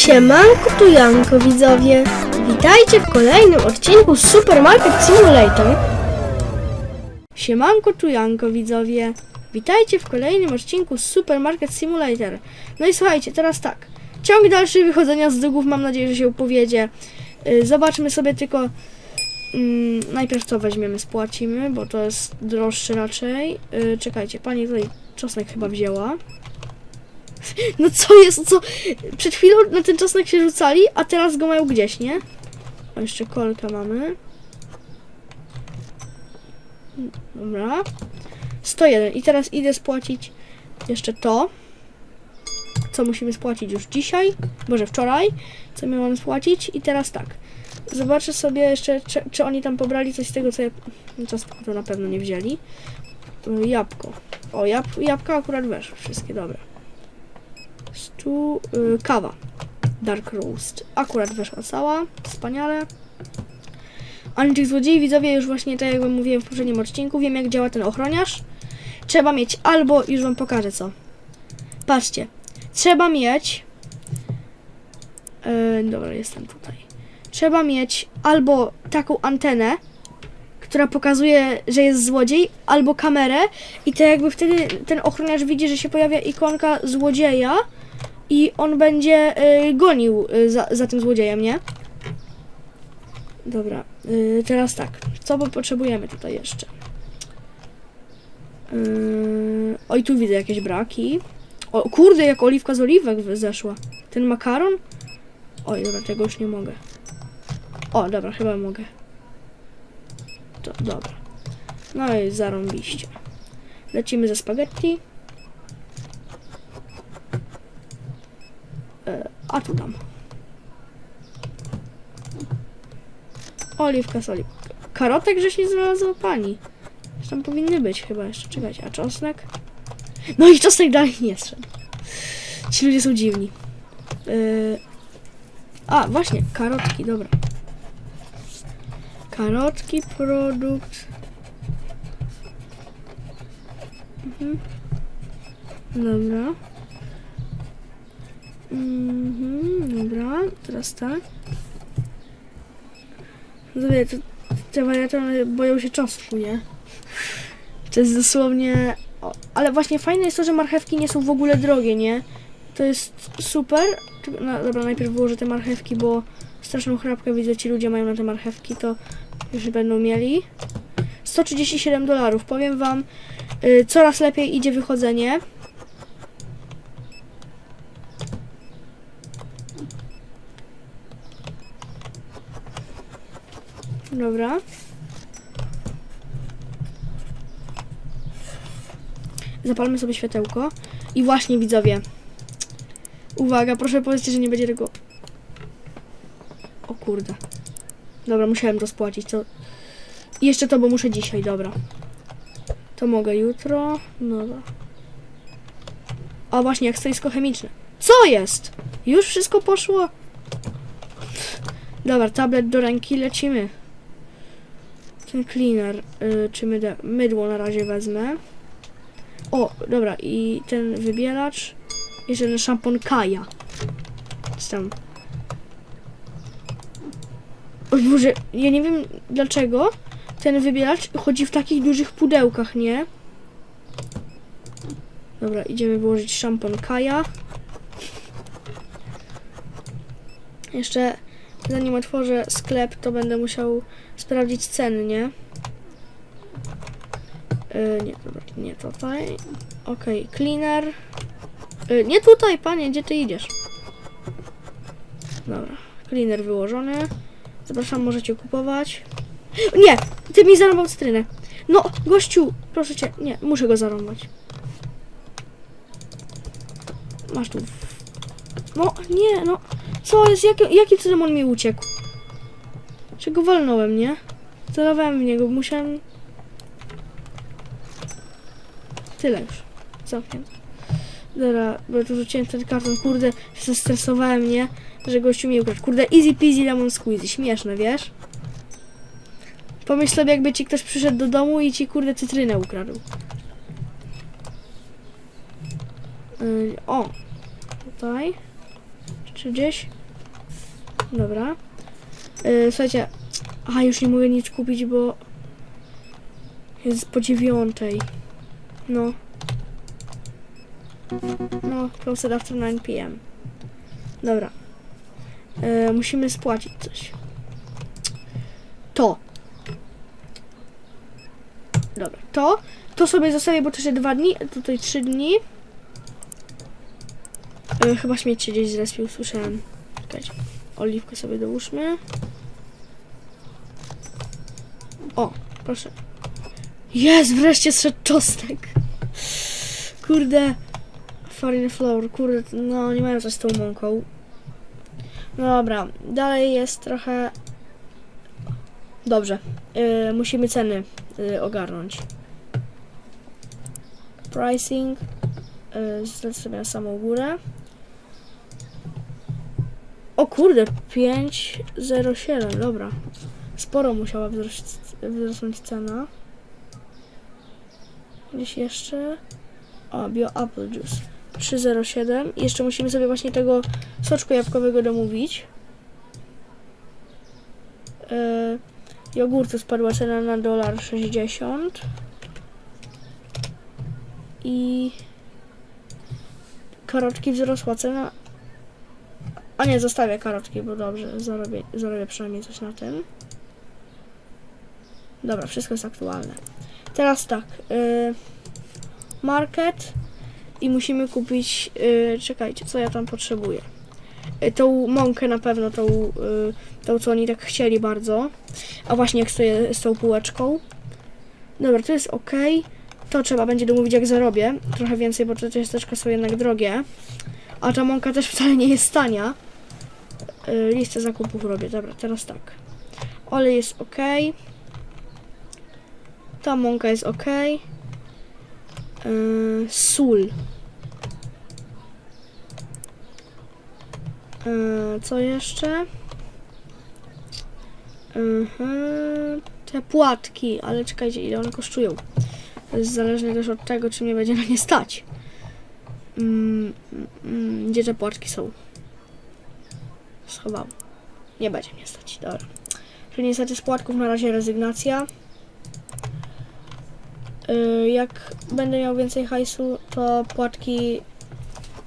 Siemanko tu Janko widzowie. Witajcie w kolejnym odcinku Supermarket Simulator. Siemanko tu Janko widzowie. Witajcie w kolejnym odcinku Supermarket Simulator. No i słuchajcie, teraz tak. Ciąg dalszy wychodzenia z długów mam nadzieję, że się upowiedzie. Yy, Zobaczmy sobie tylko mm, najpierw co weźmiemy, spłacimy, bo to jest droższe raczej. Yy, czekajcie, pani tutaj czosnek chyba wzięła. No co jest, co? Przed chwilą na ten czosnek się rzucali, a teraz go mają gdzieś, nie? O, jeszcze kolkę mamy. Dobra. 101. I teraz idę spłacić jeszcze to. Co musimy spłacić już dzisiaj? Może wczoraj? Co my mamy spłacić? I teraz tak. Zobaczę sobie jeszcze, czy, czy oni tam pobrali coś z tego, co ja... No to, na pewno nie wzięli. Jabłko. O, jab, jabłka akurat weszły. Wszystkie dobre. Stu, y, kawa. Dark Roast. Akurat weszła cała. Wspaniale. Ani tych złodziei widzowie już właśnie tak jak wam mówiłem w poprzednim odcinku, wiem jak działa ten ochroniarz. Trzeba mieć albo, już wam pokażę co. Patrzcie. Trzeba mieć yy, dobra, jestem tutaj. Trzeba mieć albo taką antenę, która pokazuje, że jest złodziej, albo kamerę i to jakby wtedy ten ochroniarz widzi, że się pojawia ikonka złodzieja i on będzie y, gonił y, za, za tym złodziejem, nie? Dobra, y, teraz tak. Co potrzebujemy tutaj jeszcze? Oj, tu widzę jakieś braki. O, kurde, jak oliwka z oliwek zeszła. Ten makaron? Oj, dobra, tego już nie mogę. O, dobra, chyba mogę. To, dobra. No i zarąbiście. Lecimy ze spaghetti. E, a tu dam. Oliwka oliwką. Karotek, że się znalazła pani. Tam powinny być chyba jeszcze. Czekajcie, a czosnek? No i czosnek dalej nie szedł. Ci ludzie są dziwni. Yy... A, właśnie, karotki, dobra. Karotki, produkt. Mhm. Dobra. Mhm, dobra, teraz tak. Zrobię to, te wariaty one boją się czosnku, nie? To jest dosłownie... O, ale właśnie fajne jest to, że marchewki nie są w ogóle drogie, nie? To jest super. No, dobra, najpierw wyłożę te marchewki, bo straszną chrapkę widzę, ci ludzie mają na te marchewki, to już będą mieli. 137 dolarów. Powiem wam, y, coraz lepiej idzie wychodzenie. Dobra. Zapalmy sobie światełko. I właśnie widzowie. Uwaga, proszę powiedzcie, że nie będzie tego. O kurde. Dobra, musiałem to spłacić. To... Jeszcze to, bo muszę dzisiaj, dobra. To mogę jutro. No dobra. A właśnie, jak stoisko chemiczne. Co jest? Już wszystko poszło? Dobra, tablet do ręki, lecimy. Ten cleaner, y, czy myde, mydło na razie wezmę. O, dobra, i ten wybielacz. Jeszcze ten szampon Kaja. Czy tam. O Boże, ja nie wiem dlaczego ten wybielacz chodzi w takich dużych pudełkach, nie? Dobra, idziemy włożyć szampon Kaja. Jeszcze zanim otworzę sklep, to będę musiał sprawdzić ceny, nie? Yy, nie, nie tutaj. Okej, cleaner. Yy, nie tutaj, panie, gdzie ty idziesz? Dobra, cleaner wyłożony. Zapraszam, możecie kupować. Nie! Ty mi zarąbał cytrynę. No, gościu, proszę cię, nie, muszę go zarąbać. Masz tu. No, nie, no. Co jest? Jaki, jaki cudem on mi uciekł? Czego walnąłem, nie? Celowałem w niego, musiałem... Tyle już. Zamknięte. Dobra, bo ja tu rzuciłem ten karton, kurde, się zestresowałem, nie? Że gościu mi ukradł. Kurde, easy peasy lemon squeezy, śmieszne, wiesz? Pomyśl sobie, jakby ci ktoś przyszedł do domu i ci, kurde, cytrynę ukradł. Yy, o! Tutaj. Czy gdzieś? Dobra. Yy, słuchajcie, a już nie mogę nic kupić, bo jest po dziewiątej. No. No, closed after 9 p.m. Dobra. Yy, musimy spłacić coś. To. Dobra, to. To sobie zostawię, bo to jeszcze dwa dni, tutaj trzy dni. Yy, chyba śmieć się gdzieś zrespił, słyszałem. Czekajcie. Oliwkę sobie dołóżmy. O, proszę. Jest, wreszcie zszedł czosnek. Kurde. Foreign flour, kurde, no nie mają coś z tą mąką. No dobra, dalej jest trochę... Dobrze, yy, musimy ceny yy, ogarnąć. Pricing. Yy, sobie na samą górę. O kurde, 5,07, dobra. Sporo musiała wzrosnąć cena. Gdzieś jeszcze. O, bio apple juice. 3,07. I Jeszcze musimy sobie właśnie tego soczku jabłkowego domówić. Yy, jogurtu spadła cena na dolar 60. I karotki wzrosła cena. A nie, zostawię karotki, bo dobrze, zarobię, zarobię przynajmniej coś na tym. Dobra, wszystko jest aktualne. Teraz tak. Yy, market i musimy kupić. Yy, czekajcie, co ja tam potrzebuję. Yy, tą mąkę na pewno, tą, tą co oni tak chcieli bardzo. A właśnie jak stoję z tą półeczką. Dobra, to jest ok. To trzeba będzie domówić jak zarobię. Trochę więcej, bo te ciasteczka są jednak drogie. A ta mąka też wcale nie jest tania. Yy, listę zakupów robię. Dobra, teraz tak. Olej jest ok. Ta mąka jest ok. Yy, sól. Yy, co jeszcze? Mhm, te płatki, ale czekajcie, ile one kosztują. To jest zależne też od tego, czy mnie będzie na nie stać. Mm, mm, gdzie te płatki są? Schował. Nie będzie mnie stać, dobra. Czyli niestety z płatków na razie rezygnacja. Y, jak będę miał więcej hajsu, to płatki,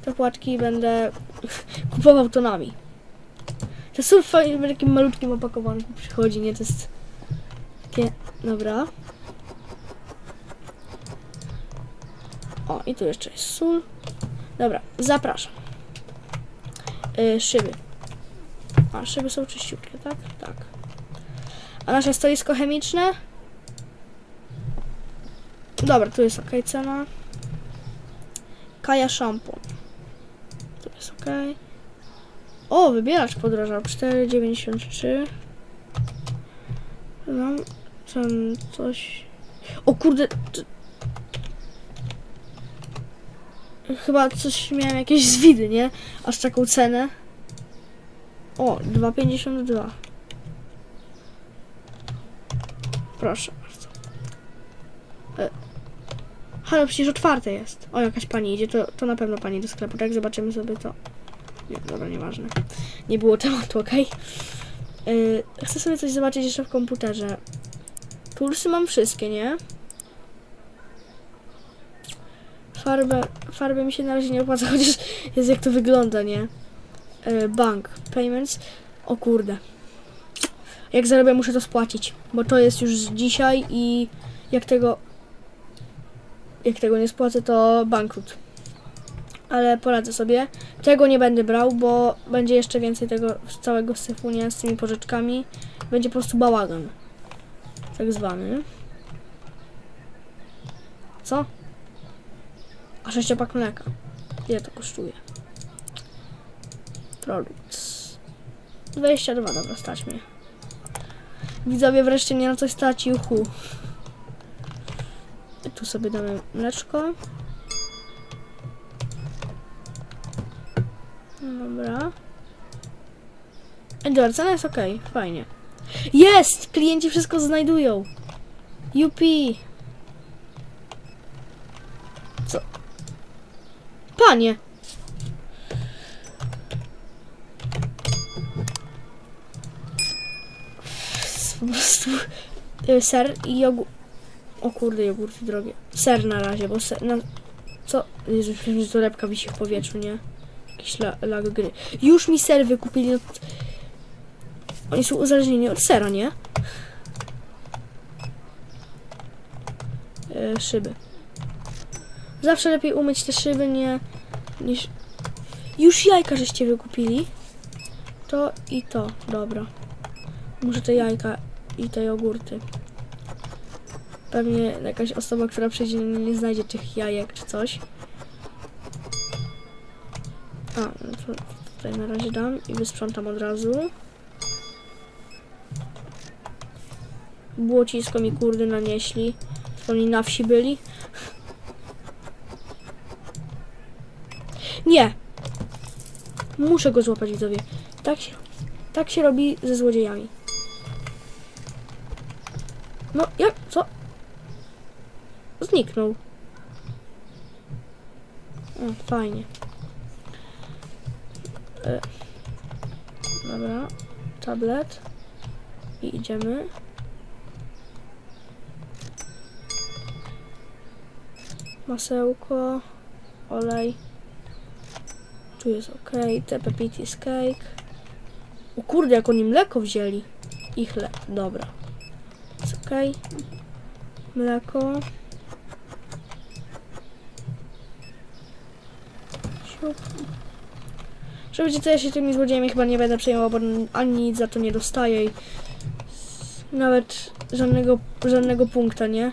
te płatki będę kupował tonami. To są fajnie, w takim malutkim opakowanku przychodzi, nie? To jest takie, dobra. O, i tu jeszcze jest sól. Dobra, zapraszam. Y, szyby. A, szyby są czyściutkie, tak? Tak. A nasze stoisko chemiczne? Dobra, tu jest ok cena. Kaja szampon. Tu jest ok. O, wybieracz podrożał. 4,93. No, ten coś... O kurde... Chyba coś miałem jakieś zwidy, nie? Aż taką cenę. O, 2,52. Proszę bardzo. E. Halo, przecież otwarte jest. O, jakaś pani idzie, to, to na pewno pani do sklepu, tak? Zobaczymy sobie to. Nie, dobra, nieważne. Nie było tematu, okej? Yy, chcę sobie coś zobaczyć jeszcze w komputerze. Tulsy mam wszystkie, nie? Farbę, farbę mi się na razie nie opłaca, chociaż jest jak to wygląda, nie? Yy, bank, payments. O kurde. Jak zarobię, muszę to spłacić, bo to jest już dzisiaj i jak tego jak tego nie spłacę, to bankrut. Ale poradzę sobie. Tego nie będę brał, bo będzie jeszcze więcej tego całego syfunia z tymi pożyczkami. Będzie po prostu bałagan. Tak zwany. Co? A sześciopak mleka. Ile to kosztuje? Produkt. 22, dobra, stać mnie. Widzowie wreszcie mnie na coś stać, juhu. Tu sobie damy mleczko. Dobra. Dobra, cena jest ok, fajnie. Jest! Klienci wszystko znajdują. Jupi. Co? Panie! Ser i jogurt. O kurde, jogurty drogie. Ser na razie, bo ser. Na... Co? Jezu, że torebka wisi w powietrzu, nie? Jakiś la, lag gry. Już mi ser wykupili. No... Oni są uzależnieni od sera, nie? E, szyby. Zawsze lepiej umyć te szyby, nie niż... Już jajka żeście wykupili. To i to, dobra. Muszę te jajka i te jogurty. Pewnie jakaś osoba, która przyjdzie nie znajdzie tych jajek czy coś. A, no to tutaj na razie dam i wysprzątam od razu. Błocisko mi kurde nanieśli. Oni na wsi byli. Nie! Muszę go złapać widzowie. Tak się, tak się robi ze złodziejami. No, jak? Co? Zniknął. O, fajnie. E, dobra. Tablet. I idziemy. Masełko. Olej. Tu jest ok. Pepitis cake. O kurde, jak oni mleko wzięli. I chleb. Dobra. Ok. Mleko. Siup. Że wiecie co, ja się tymi złodziejami chyba nie będę przejmował, bo ani nic za to nie dostaję i nawet żadnego, żadnego punkta, nie?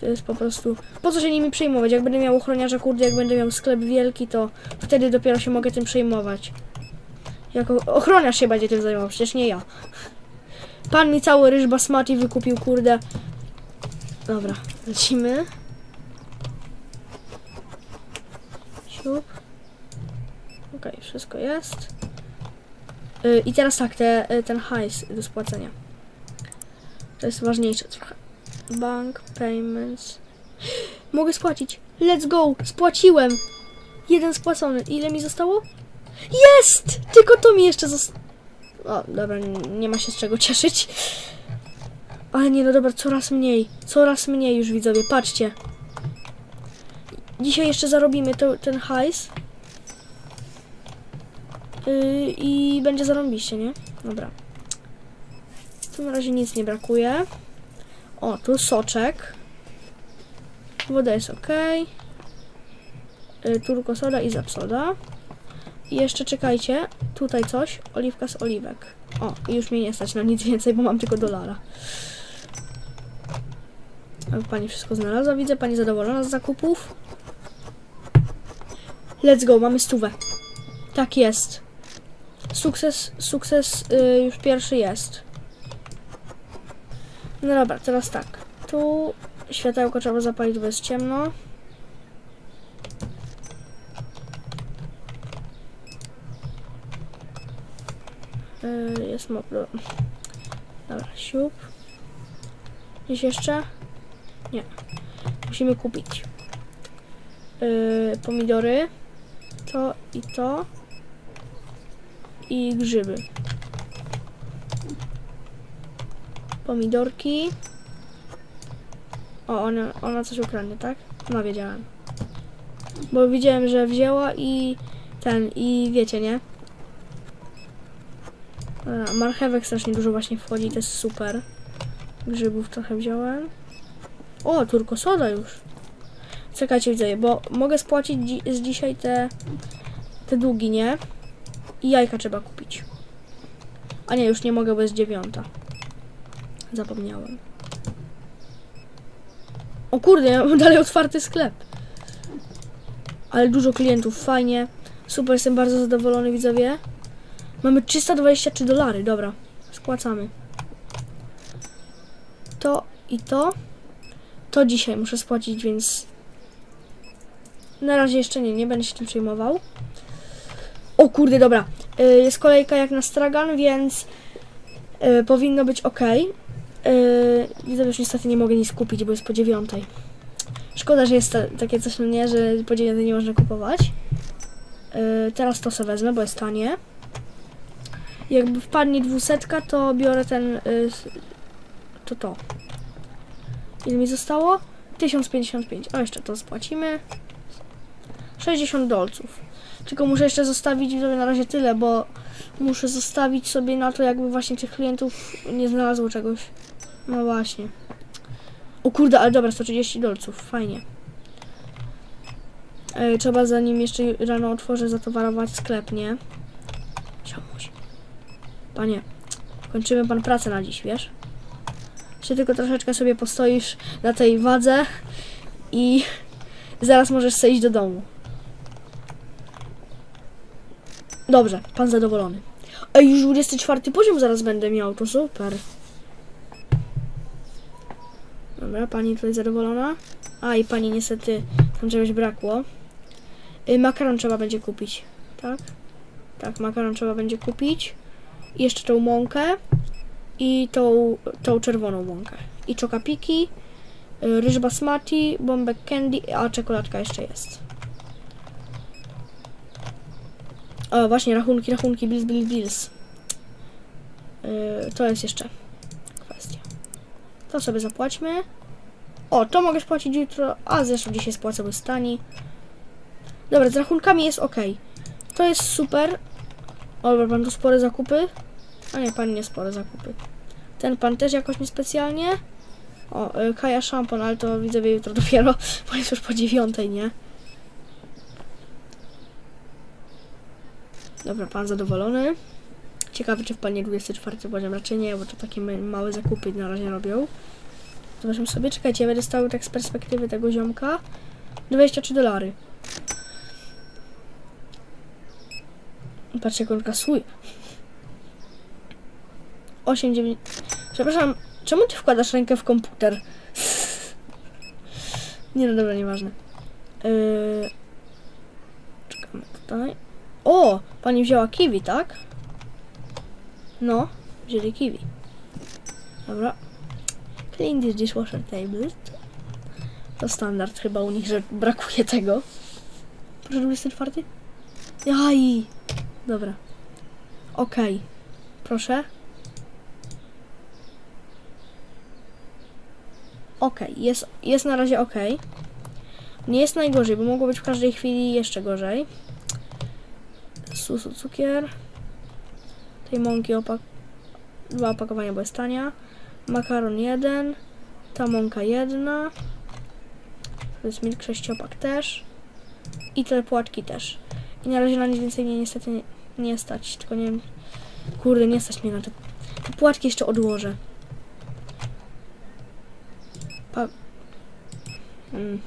To jest po prostu... Po co się nimi przejmować? Jak będę miał ochroniarza, kurde, jak będę miał sklep wielki, to wtedy dopiero się mogę tym przejmować. Jako ochroniarz się będzie tym zajmował, przecież nie ja. Pan mi cały ryż basmati wykupił, kurde. Dobra, lecimy. Siup. Okej, wszystko jest. Y, I teraz tak, te, y, ten hajs do spłacenia. To jest ważniejsze trochę. Bank, payments. Mogę spłacić. Let's go! Spłaciłem! Jeden spłacony. Ile mi zostało? Jest! Tylko to mi jeszcze zostało. O, dobra, nie, ma się z czego cieszyć. Ale nie, no dobra, coraz mniej. Coraz mniej już widzowie, patrzcie. Dzisiaj jeszcze zarobimy to, ten hajs. Yy, I będzie zarąbiście, nie? Dobra. Tu na razie nic nie brakuje. O, tu soczek. Woda jest ok. Yy, turko soda i zapsoda. I jeszcze czekajcie, tutaj coś, oliwka z oliwek. O, już mnie nie stać na nic więcej, bo mam tylko dolara. Pani wszystko znalazła, widzę, pani zadowolona z zakupów. Let's go, mamy stówę. Tak jest. Sukces, sukces y, już pierwszy jest. No dobra, teraz tak. Tu światełko trzeba zapalić, bo jest ciemno. Y, jest mop. do- Dobra, siup. Gdzieś jeszcze? Nie. Musimy kupić. Y, pomidory. To i to. I grzyby. Pomidorki. O, ona, ona coś ukradnie, tak? No, wiedziałem. Bo widziałem, że wzięła i ten, i wiecie, nie? Dobra, marchewek strasznie dużo właśnie wchodzi, to jest super. Grzybów trochę wziąłem. O, turko soda już. Czekajcie, widzę, bo mogę spłacić dzi z dzisiaj te, te długi, nie? I jajka trzeba kupić. A nie, już nie mogę, bo jest dziewiąta. Zapomniałem. O kurde, ja mam dalej otwarty sklep. Ale dużo klientów, fajnie. Super, jestem bardzo zadowolony, widzowie. Mamy 323 dolary, dobra. Spłacamy. To i to. To dzisiaj muszę spłacić, więc... Na razie jeszcze nie, nie będę się tym przejmował. O kurde, dobra. Y, Jest kolejka jak na stragan, więc y, powinno być ok. Yy, widzę, już niestety nie mogę nic kupić, bo jest po dziewiątej. Szkoda, że jest ta, takie coś, no nie, że po dziewiątej nie można kupować. Teraz to sobie wezmę, bo jest tanie. Jakby wpadnie dwusetka, to biorę ten, y, to to. Ile mi zostało? 1055. O, jeszcze to spłacimy. 60 dolców. Tylko muszę jeszcze zostawić widzowie na razie tyle, bo muszę zostawić sobie na to, jakby właśnie tych klientów nie znalazło czegoś. No właśnie. O kurde, ale dobra, 130 dolców, fajnie. E, trzeba zanim jeszcze rano otworzę zatowarować sklep, nie? Panie, kończymy pan pracę na dziś, wiesz? Jeszcze tylko troszeczkę sobie postoisz na tej wadze i zaraz możesz sobie iść do domu. Dobrze, pan zadowolony. A już 24 poziom zaraz będę miał, to super. Dobra, pani tutaj zadowolona. A i pani niestety tam czegoś brakło. Y, makaron trzeba będzie kupić, tak? Tak, makaron trzeba będzie kupić. Jeszcze tą mąkę i tą, tą czerwoną mąkę. I czokapiki, y, ryż basmati, bombek candy, a czekoladka jeszcze jest. O, właśnie, rachunki, rachunki, bills, bills, bills. Yy, to jest jeszcze kwestia. To sobie zapłaćmy. O, to mogę spłacić jutro, a zresztą dzisiaj spłacę bez stani. Dobra, z rachunkami jest ok. To jest super. O, dobra, pan tu spore zakupy. A nie, pan nie spore zakupy. Ten pan też jakoś niespecjalnie. O, y, Kaja szampon, ale to widzę jutro dopiero, bo jest już po dziewiątej, nie? Dobra, pan zadowolony. Ciekawy, czy wpadnie 24 poziom. Raczej nie, bo to takie ma- małe zakupy na razie robią. Zobaczmy sobie, czekajcie, ja będę stał tak z perspektywy tego ziomka. 23 dolary. Patrzcie, jak on kasuje. 8, 9... Przepraszam, czemu ty wkładasz rękę w komputer? nie no, dobra, nieważne. Yy... Czekamy tutaj. O! Pani wzięła kiwi, tak? No, wzięli kiwi. Dobra. Clean this dishwasher table. To standard chyba u nich, że brakuje tego. Proszę 24? Jaj! Dobra. Okej. Proszę. Okej, jest, jest na razie okej. Nie jest najgorzej, bo mogło być w każdej chwili jeszcze gorzej. Susu cukier. Tej mąki opak... Dwa opakowania bez tania. Makaron jeden. Ta mąka jedna. To jest milk sześciopak też. I te płatki też. I na razie na nic więcej mnie niestety nie, nie stać. Tylko nie wiem... Kurde, nie stać mnie na te... Te płatki jeszcze odłożę. Mm.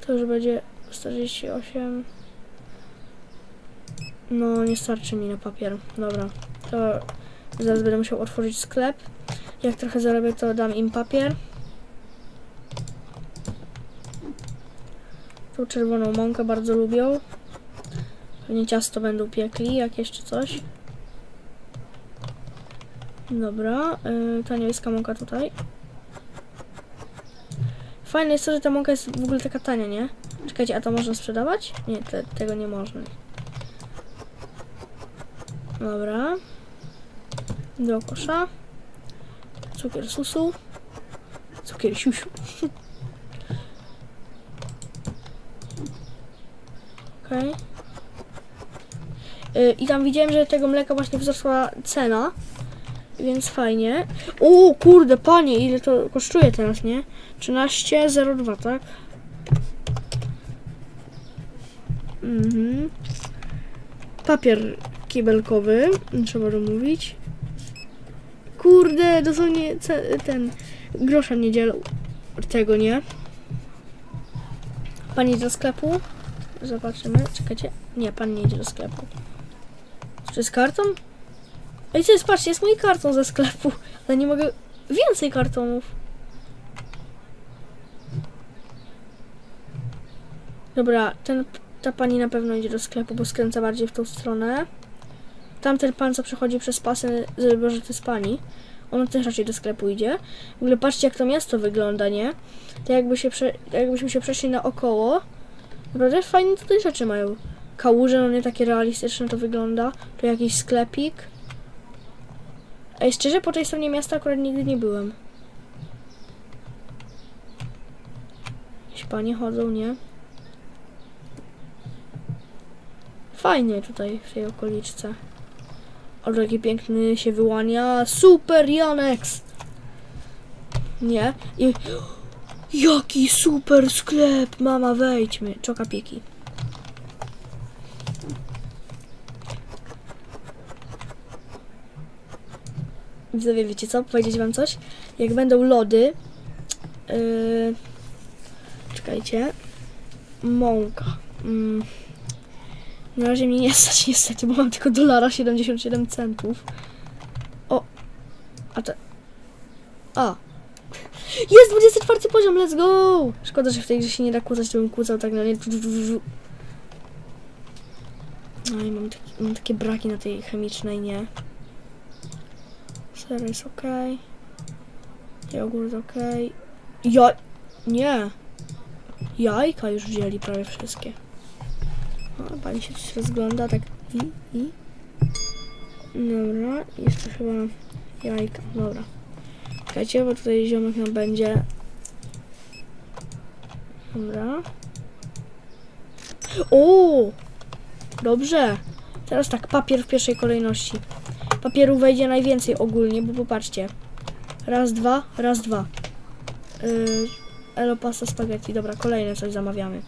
To już będzie 48. No, nie starczy mi na papier. Dobra, to zaraz będę musiał otworzyć sklep. Jak trochę zarobię, to dam im papier. Tą czerwoną mąkę bardzo lubią. Pewnie ciasto będą piekli, jak jeszcze coś. Dobra, yy, ta niebieska mąka tutaj. Fajne jest to, że ta mąka jest w ogóle taka tania, nie? Czekajcie, a to można sprzedawać? Nie, te, tego nie można. Dobra. Do kosza. Cukier susu. Cukier siusiu. Okej. Y, I tam widziałem, że tego mleka właśnie wzrosła cena. Więc fajnie. O kurde, panie, ile to kosztuje teraz, nie? 13,02, tak? Mhm. Papier kibelkowy, trzeba domówić. Kurde, dosłownie ten grosza nie dzielą tego, nie? Pan idzie do sklepu? Zobaczymy. Czekajcie. Nie, pan nie idzie do sklepu. Czy jest karton? Ej, co jest? Patrzcie, jest mój karton ze sklepu. Ale nie mogę... Więcej kartonów. Dobra, ten, ta pani na pewno idzie do sklepu, bo skręca bardziej w tą stronę. Tamten pan, co przechodzi przez pasy, żeby że to jest pani. On też raczej do sklepu idzie. W ogóle patrzcie, jak to miasto wygląda, nie? To jakby się prze, jakbyśmy się przeszli naokoło. Naprawdę fajne tutaj rzeczy mają. kałuże, no nie takie realistyczne to wygląda. Tu jakiś sklepik. Ej, szczerze, po tej stronie miasta akurat nigdy nie byłem. Jakieś panie chodzą, nie? Fajnie tutaj w tej okoliczce. O, jaki piękny się wyłania. Super Janex! Nie? I... Jaki super sklep! Mama, wejdźmy. Czoka Widzowie, wiecie co? Powiedzieć wam coś? Jak będą lody... Yy... Czekajcie. Mąka. Mm. Na razie mnie nie stać niestety, bo mam tylko dolara 77 centów. O! A to... A! Jest 24 poziom, let's go! Szkoda, że w tej grze się nie da kłócać, to bym kłócał tak na nie. No i mam, taki, mam takie braki na tej chemicznej, nie? Ser jest ok. Jogurt ok. Ja... Nie! Jajka już wzięli prawie wszystkie. O, pani się coś rozgląda, tak i, i. Dobra, jeszcze chyba jajka, dobra. Czekajcie, bo tutaj ziomek nam będzie. Dobra. O! Dobrze. Teraz tak, papier w pierwszej kolejności. Papieru wejdzie najwięcej ogólnie, bo popatrzcie. Raz, dwa, raz, dwa. Yy, elo pasta spaghetti. Dobra, kolejne coś zamawiamy.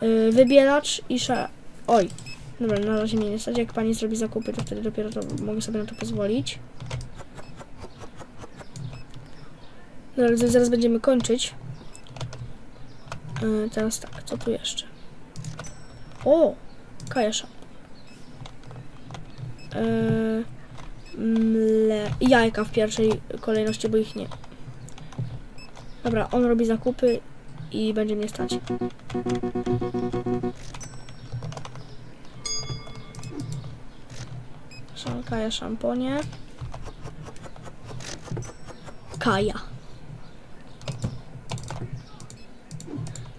Yy, wybielacz i sza... Oj. Dobra, na razie mnie nie stać. Jak pani zrobi zakupy, to wtedy dopiero to mogę sobie na to pozwolić. Zaraz, zaraz będziemy kończyć. Yy, teraz tak, co tu jeszcze? O! Kaja. Yy, mle... Jajka w pierwszej kolejności, bo ich nie. Dobra, on robi zakupy i będzie mnie stać. Kaja szamponie. Kaja.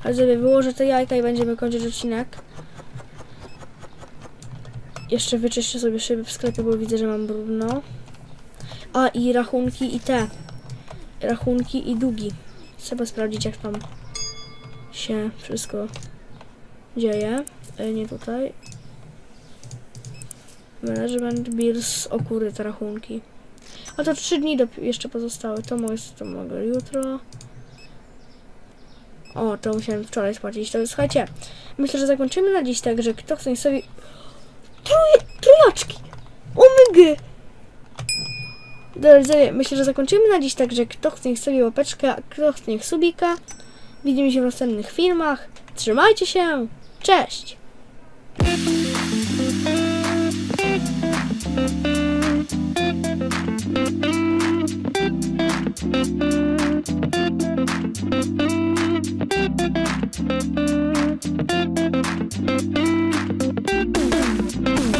Ale sobie wyłożę te jajka i będziemy kończyć odcinek. Jeszcze wyczyszczę sobie szyby w sklepie, bo widzę, że mam brudno. A i rachunki i te. Rachunki i długi. Trzeba sprawdzić, jak tam się wszystko dzieje. E, nie tutaj. Management bills, o kury, te rachunki. A to trzy dni jeszcze pozostały. To mogę, to mogę jutro. O, to musiałem wczoraj spłacić. To słuchajcie, myślę, że zakończymy na dziś tak, że kto chce sobie... Troj, trojaczki! Omygy! Dobrze, myślę, że zakończymy na dziś, także kto chce, niech sobie łapeczka, kto chce, niech subika. Widzimy się w następnych filmach. Trzymajcie się! Cześć! Thank you. Thank you.